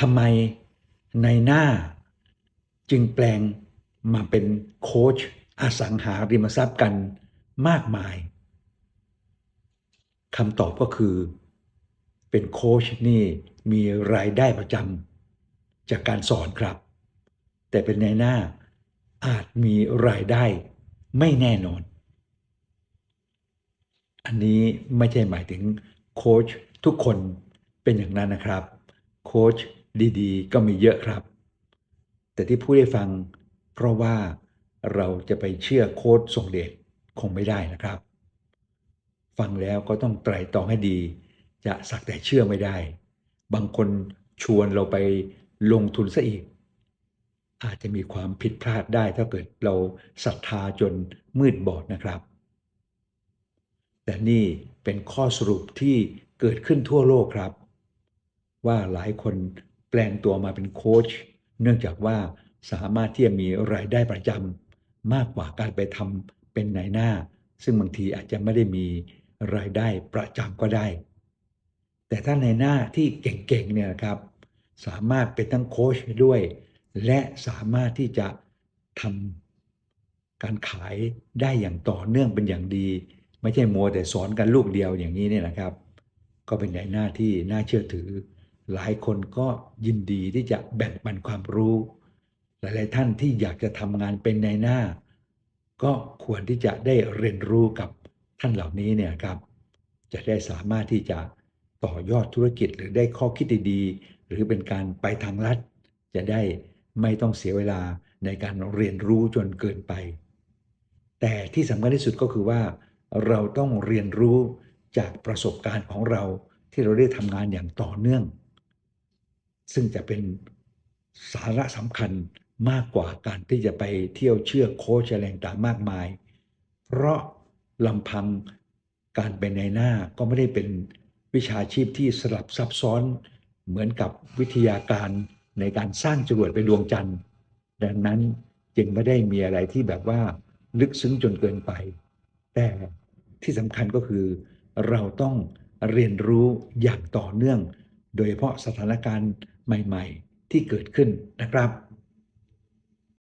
ทำไมในหน้าจึงแปลงมาเป็นโค้ชอสังหาริมทรัพย์กันมากมายคำตอบก็คือ เป็นโค้ชนี่มีรายได้ประจำจากการสอนครับ แต่เป็นในหน้าอาจมีรายได้ไม่แน่นอน อันนี้ไม่ใช่หมายถึงโค้ชทุกคนเป็นอย่างนั้นนะครับ โค้ช ดีๆ ก็มีเยอะครับ แต่ที่พูดให้ฟัง เพราะว่าเราจะไปเชื่อโค้ชส่งเดชคงไม่ได้นะครับ ฟังแล้วก็ต้องไตร่ตรองให้ดี จะสักแต่เชื่อไม่ได้ บางคนชวนเราไปลงทุนซะอีก อาจจะมีความผิดพลาดได้ถ้าเกิดเราศรัทธาจนมืดบอดนะครับ แต่นี่เป็นข้อสรุปที่เกิดขึ้นทั่วโลกครับ ว่าหลายคน แปลงตัวมาเป็นโค้ชเนื่องจากว่าสามารถที่จะมีรายได้ประจำมากกว่าการไปทำเป็นนายหน้า ซึ่งบางทีอาจจะไม่ได้มีรายได้ประจำก็ได้ แต่ถ้าในหน้าที่เก่งๆเนี่ยนะครับ สามารถเป็นทั้งโค้ชด้วย และสามารถที่จะทำการขายได้อย่างต่อเนื่องเป็นอย่างดี ไม่ใช่มัวแต่สอนกันลูกเดียวอย่างนี้เนี่ยนะครับ ก็เป็นในหน้าที่น่าเชื่อถือ หลายคนก็ยินดีที่จะแบ่งปันความรู้ หลาย ๆ ท่านที่อยากจะทำงานเป็นในหน้า ก็ควรที่จะได้เรียนรู้กับท่านเหล่านี้เนี่ยครับ จะได้สามารถที่จะต่อยอดธุรกิจหรือได้ข้อคิดดีๆหรือเป็นการไปทางลัด จะได้ไม่ต้องเสียเวลาในการเรียนรู้จนเกินไป แต่ที่สำคัญที่สุดก็คือว่า เราต้องเรียนรู้จากประสบการณ์ของเราที่เราได้ทำงานอย่างต่อเนื่อง ซึ่งจะเป็นสาระสำคัญมากกว่าการที่จะไปเที่ยวเชื่อโค้ชอะไรต่างมากมาย เพราะลำพังการเป็นในหน้าก็ไม่ได้เป็นวิชาชีพที่สลับซับซ้อนเหมือนกับวิทยาการในการสร้างจรวดไปดวงจันทร์ ดังนั้นจึงไม่ได้มีอะไรที่แบบว่าลึกซึ้งจนเกินไป แต่ที่สำคัญก็คือเราต้องเรียนรู้อย่างต่อเนื่อง โดยเฉพาะสถานการณ์ ใหม่ ๆ ที่เกิดขึ้นนะครับ